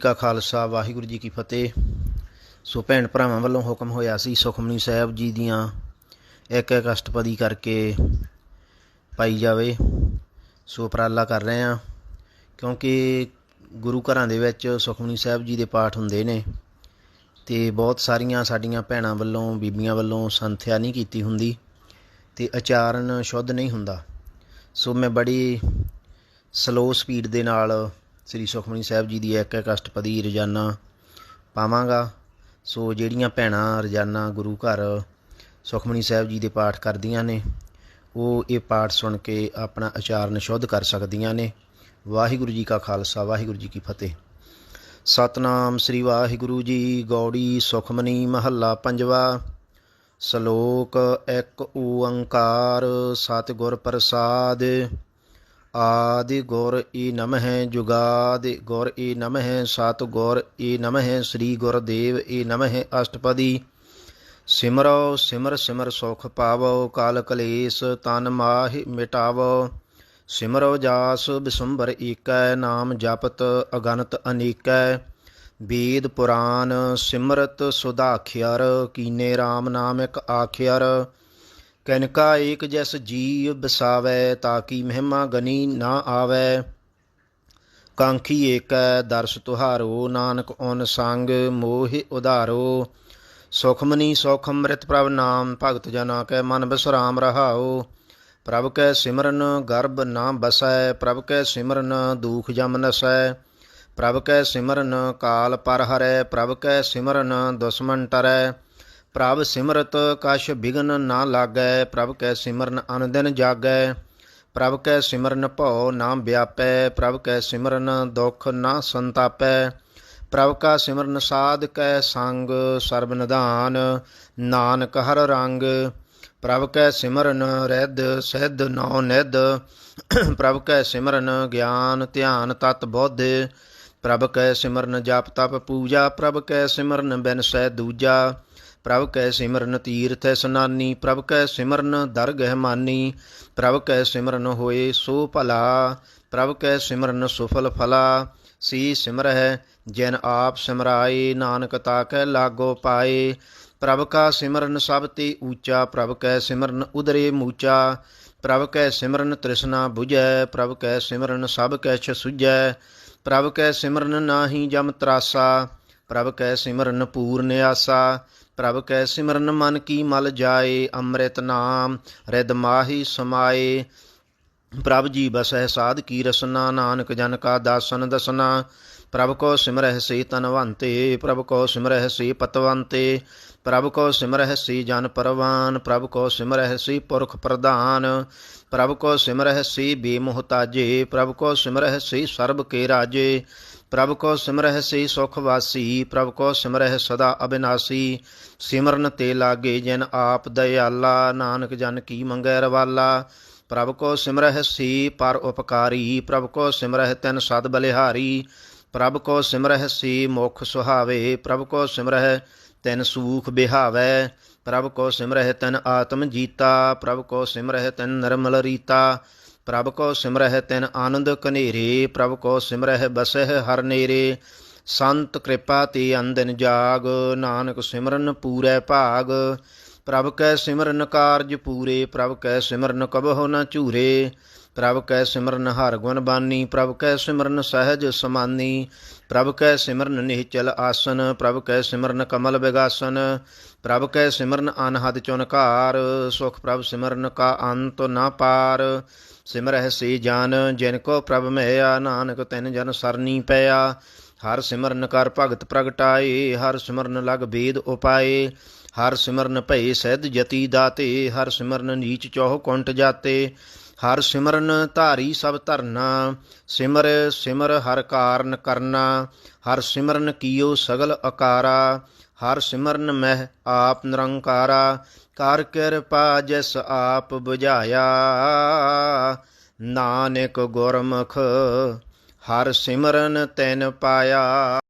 ਕਾ ਖਾਲਸਾ, ਵਾਹਿਗੁਰੂ ਜੀ ਕੀ ਫਤਿਹ। ਸੋ ਭੈਣ ਭਰਾਵਾਂ ਵੱਲੋਂ ਹੁਕਮ ਹੋਇਆ ਸੀ ਸੁਖਮਨੀ ਸਾਹਿਬ ਜੀ ਦੀਆਂ ਇੱਕ ਇੱਕ ਅਸ਼ਟਪਦੀ ਕਰਕੇ ਪਾਈ ਜਾਵੇ। ਸੋ ਉਪਰਾਲਾ ਕਰ ਰਹੇ ਹਾਂ, ਕਿਉਂਕਿ ਗੁਰੂ ਘਰਾਂ ਦੇ ਵਿੱਚ ਸੁਖਮਨੀ ਸਾਹਿਬ ਜੀ ਦੇ ਪਾਠ ਹੁੰਦੇ ਨੇ ਤੇ ਬਹੁਤ ਸਾਰੀਆਂ ਸਾਡੀਆਂ ਭੈਣਾਂ ਵੱਲੋਂ, ਬੀਬੀਆਂ ਵੱਲੋਂ ਸੰਥਿਆ ਨਹੀਂ ਕੀਤੀ ਹੁੰਦੀ ਤੇ ਆਚਾਰਨ ਸ਼ੁੱਧ ਨਹੀਂ ਹੁੰਦਾ। ਸੋ ਮੈਂ ਬੜੀ ਸਲੋ ਸਪੀਡ ਦੇ ਨਾਲ ਸ੍ਰੀ ਸੁਖਮਨੀ ਸਾਹਿਬ ਜੀ ਦੀ ਇੱਕ ਇੱਕ ਅਸ਼ਟਪਦੀ ਰੋਜ਼ਾਨਾ ਪਾਵਾਂਗਾ। ਸੋ ਜਿਹੜੀਆਂ ਭੈਣਾਂ ਰੋਜ਼ਾਨਾ ਗੁਰੂ ਘਰ ਸੁਖਮਨੀ ਸਾਹਿਬ ਜੀ ਦੇ ਪਾਠ ਕਰਦੀਆਂ ਨੇ, ਉਹ ਇਹ ਪਾਠ ਸੁਣ ਕੇ ਆਪਣਾ ਉਚਾਰਨ ਸ਼ੁੱਧ ਕਰ ਸਕਦੀਆਂ ਨੇ। ਵਾਹਿਗੁਰੂ ਜੀ ਕਾ ਖਾਲਸਾ, ਵਾਹਿਗੁਰੂ ਜੀ ਕੀ ਫਤਿਹ। ਸਤਨਾਮ ਸ੍ਰੀ ਵਾਹਿਗੁਰੂ ਜੀ, ਗੌੜੀ ਸੁਖਮਨੀ ਮਹੱਲਾ ਪੰਜਵਾ। ਸ਼ਲੋਕ ਇੱਕ ਓੰਕਾਰ, ਸਤਿਗੁਰ ਪ੍ਰਸਾਦ। ਆਦਿ ਗੁਰ ਈ ਨਮਹਿ ਜੁਗਾਦਿ, ਗੁਰ ਈ ਨਮਹਿ ਸਤ ਗੁਰ ਈ ਨਮਹਿ ਸ੍ਰੀ ਗੁਰਦੇਵ, ਈ ਨਮਹਿ ਅਸ਼ਟਪਦੀ। ਸਿਮਰੋ ਸਿਮਰ ਸਿਮਰ ਸੁਖ ਪਾਵੋ, ਕਾਲ ਕਲੇਸ਼ ਤਨ ਮਾਹਿ ਮਿਟਾਵੋ। ਸਿਮਰੋ ਜਾਸ ਬਿਸੰਬਰ ਏਕੈ, ਨਾਮ ਜਪਤ ਅਗਨਤ ਅਨੇਕੈ। ਵੇਦ ਪੁਰਾਨ ਸਿਮਰਤ ਸੁਧਾਖਿਅਰ, ਕੀਨੇ RAM ਨਾਮਿਕ ਇੱਕ ਆਖਿਅਰ। ਕਨਕਾ ਏਕ ਜਸ ਜੀਵ ਬਸਾਵੈ ਤਾਕੀ ਮਹਿਮਾ ਗਨੀ ਨਾ ਆਵੈ। ਕਾਂਖੀ ਏਕੈ ਦਰਸ ਤੁਹਾਰੋ, ਨਾਨਕ ਓਨ ਸੰਗ ਮੋਹਿ ਉਧਾਰੋ। ਸੁਖਮਨੀ ਸੁਖ ਅੰਮ੍ਰਿਤ ਪ੍ਰਭ ਨਾਮ, ਭਗਤ ਜਨਾ ਕੈ ਮਨ ਬਿਸਰਾਮ ਰਹਾਓ। ਪ੍ਰਭ ਕੈ ਸਿਮਰਨ ਗਰਭ ਨਾ ਬਸੈ, ਪ੍ਰਭ ਕੈ ਸਿਮਰਨ ਦੂਖ ਜਮ ਨਸੈ। ਪ੍ਰਭ ਕੈ ਸਿਮਰਨ ਕਾਲ ਪਰ ਹਰੈ, ਪ੍ਰਭ ਕੈ ਸਿਮਰਨ ਦੁਸ਼ਮਨ ਟਰੈ। ਪ੍ਰਭ ਸਿਮਰਤ ਕਛ ਬਿਗਨ ਨਾ ਲਾਗੈ, ਪ੍ਰਭ ਕੈ ਸਿਮਰਨ ਅਨ ਦਿਨ ਜਾਗੈ। ਪ੍ਰਭ ਕੈ ਸਿਮਰਨ ਭਉ ਨਾ ਵਿਆਪੈ, ਪ੍ਰਭ ਕੈ ਸਿਮਰਨ ਦੁਖ ਨਾ ਸੰਤਾਪੈ। ਪ੍ਰਭ ਕਾ ਸਿਮਰਨ ਸਾਧ ਕੈ ਸੰਗ ਸਰਬ ਨਿਧਾਨ, ਨਾਨਕ ਹਰ ਰੰਗ। ਪ੍ਰਭ ਕੈ ਸਿਮਰਨ ਰਹਿਦ ਸਿਧ ਨੌ ਨਿਧ, ਪ੍ਰਭ ਕੈ ਸਿਮਰਨ ਗਿਆਨ ਧਿਆਨ ਤਤ ਬੁੱਧ। ਪ੍ਰਭ ਕੈ ਸਿਮਰਨ ਜਪ ਤਪ ਪੂਜਾ, ਪ੍ਰਭ ਕੈ ਸਿਮਰਨ ਬਿਨ ਸਹਿ ਦੂਜਾ। ਪ੍ਰਭ ਕੈ ਸਿਮਰਨ ਤੀਰਥ ਇਸਨਾਨੀ ਪ੍ਰਭ ਕੈ ਸਿਮਰਨ ਦਰਗਹਿ ਮਾਨੀ, ਪ੍ਰਭ ਕੈ ਸਿਮਰਨ ਹੋਏ ਸੋ ਭਲਾ, ਪ੍ਰਭ ਕੈ ਸਿਮਰਨ ਸੁਫਲ ਫਲਾ ਸੀ ਸਿਮਰਹਿ ਜਿਨ ਆਪ ਸਿਮਰਾਏ, ਨਾਨਕ ਤਾਕੈ ਲਾਗੋ ਪਾਏ। ਪ੍ਰਭ ਕਾ ਸਿਮਰਨ ਸਭ ਤੇ ਊਚਾ, ਪ੍ਰਭ ਕੈ ਸਿਮਰਨ ਉਦਰੇ ਮੂਚਾ, ਪ੍ਰਭ ਕੈ ਸਿਮਰਨ ਤ੍ਰਿਸ਼ਨਾ 부ਜੈ ਪ੍ਰਭ ਕੈ ਸਿਮਰਨ ਸਭ ਕੈਛ ਸੁਝੈ, ਪ੍ਰਭ ਕੈ ਸਿਮਰਨ ਨਾਹੀ ਜਮ ਤਰਾਸਾ ਪ੍ਰਭ ਕੈ ਸਿਮਰਨ ਪੂਰਨ ਆਸਾ, ਪ੍ਰਭ ਕੈ ਸਿਮਰਨ ਮਨ ਕੀ ਮਲ ਜਾਏ, ਅੰਮ੍ਰਿਤ ਨਾਮ ਰਿਦ ਮਾਹੀ ਸਮਾਏ। ਪ੍ਰਭ ਜੀ ਬਸਹਿ ਸਾਧ ਕੀ ਰਸਨਾ, ਨਾਨਕ ਜਨ ਕਾ ਦਾਸਨ ਦਸਨਾ। ਪ੍ਰਭ ਕੋ ਸਿਮਰਹਿ ਸੇ ਤਨਵੰਤੇ, ਪ੍ਰਭ ਕੋ ਸਿਮਰਹਿ ਸੇ ਪਤਵੰਤੇ। ਪ੍ਰਭ ਕੋ ਸਿਮਰਹਿ ਸੇ ਜਨ ਪਰਵਾਨ, ਪ੍ਰਭ ਕੋ ਸਿਮਰਹਿ ਸੇ ਪੁਰਖ ਪ੍ਰਧਾਨ। ਪ੍ਰਭ ਕੋ ਸਿਮਰਹਿ ਸੇ ਬੇਮੁਹਤਾਜੇ, ਪ੍ਰਭ ਕੋ ਸਿਮਰਹਿ ਸੇ ਸਰਬ ਕੇ ਰਾਜੇ। ਪ੍ਰਭ ਕੋ ਸਿਮਰਹਿ ਸੇ ਸੁਖ ਵਾਸੀ, ਪ੍ਰਭ ਕੋ ਸਿਮਰਹਿ ਸਦਾ ਅਬਿਨਾਸੀ। ਸਿਮਰਨ ਤੇ ਲਾਗੇ ਜਿਨ ਆਪ ਦਇਆਲਾ, ਨਾਨਕ ਜਨ ਕੀ ਮੰਗੈ ਰਵਾਲਾ। ਪ੍ਰਭ ਕੋ ਸਿਮਰਹਿ ਸੀ ਪਰ ਉਪਕਾਰੀ, ਪ੍ਰਭ ਕੋ ਸਿਮਰਹਿ ਤਿਨ ਸਦ ਬਲਿਹਾਰੀ। ਪ੍ਰਭ ਕੋ ਸਿਮਰਹਿ ਸੀ ਮੁਖ ਸੁਹਾਵੇ, ਪ੍ਰਭ ਕੋ ਸਿਮਰਹਿ ਤਿਨ ਸੂਖ ਬਿਹਾਵੈ। ਪ੍ਰਭ ਕੋ ਸਿਮਰਹਿ ਤਿਨ ਆਤਮ ਜੀਤਾ, ਪ੍ਰਭ ਕੋ ਸਿਮਰਹਿ ਤਿਨ ਨਿਰਮਲ ਰੀਤਾ। ਪ੍ਰਭ ਕੋ ਸਿਮਰਹਿ ਤਿਨ ਆਨੰਦ ਕਨੇਰੇ ਪ੍ਰਭ ਕੋ ਸਿਮਰਹਿ ਬਸਹਿ ਹਰ ਨੇਰੇ। ਸੰਤ ਕਿਰਪਾ ਤੇ ਅੰਦਨ ਜਾਗ, ਨਾਨਕ ਸਿਮਰਨ ਪੂਰੈ ਭਾਗ। ਪ੍ਰਭ ਕੈ ਸਿਮਰਨ ਕਾਰਜ ਪੂਰੇ, ਪ੍ਰਭ ਕੈ ਸਿਮਰਨ ਕਬਹੁ ਨ ਝੂਰੇ। ਪ੍ਰਭ ਕੈ ਸਿਮਰਨ ਹਰ ਗੁਣ ਬਾਨੀ, ਪ੍ਰਭ ਕੈ ਸਿਮਰਨ ਸਹਿਜ ਸਮਾਨੀ, ਪ੍ਰਭ ਕੈ ਸਿਮਰਨ ਨਿਹਚਲ ਆਸਨ, ਪ੍ਰਭ ਕੈ ਸਿਮਰਨ ਕਮਲ ਵਿਗਾਸਨ ਪ੍ਰਭ ਕੈ ਸਿਮਰਨ ਅਨਹਦ ਚੁਨਕਾਰ ਸੁਖ ਪ੍ਰਭ ਸਿਮਰਨ ਕਾ ਅੰਤ ਨਾ ਪਾਰ। ਸਿਮਰਹਿ ਸੇ ਜਾਨ, ਜਿਨ ਕੋ ਪ੍ਰਭ ਮਹਿਆ, ਨਾਨਕ ਤਿਨ ਜਨ ਸਰਨੀ ਪਿਆ। ਹਰ ਸਿਮਰਨ ਕਰ ਭਗਤ ਪ੍ਰਗਟਾਏ, ਹਰ ਸਿਮਰਨ ਲਗ ਬੇਦ ਉਪਾਏ। ਹਰ ਸਿਮਰਨ ਭਈ ਸਹਿਦ ਜਤੀ ਦਾਤੇ, ਹਰ ਸਿਮਰਨ ਨੀਚ ਚੋਹ ਕੁੰਟ ਜਾਤੇ। ਹਰ ਸਿਮਰਨ ਧਾਰੀ ਸਭ ਧਰਨਾ, ਸਿਮਰ ਸਿਮਰ ਹਰ ਕਾਰਨ ਕਰਨਾ, ਹਰ ਸਿਮਰਨ ਕੀਓ ਸਗਲ ਅਕਾਰਾ, ਹਰ ਸਿਮਰਨ ਮਹਿ ਆਪ ਨਿਰੰਕਾਰਾ, ਕਰ ਕਿਰਪਾ ਜਿਸ ਆਪ 부ਝਾਇਆ ਨਾਨਕ ਗੁਰਮੁਖ, ਹਰ ਸਿਮਰਨ ਤੈਨ ਪਾਇਆ।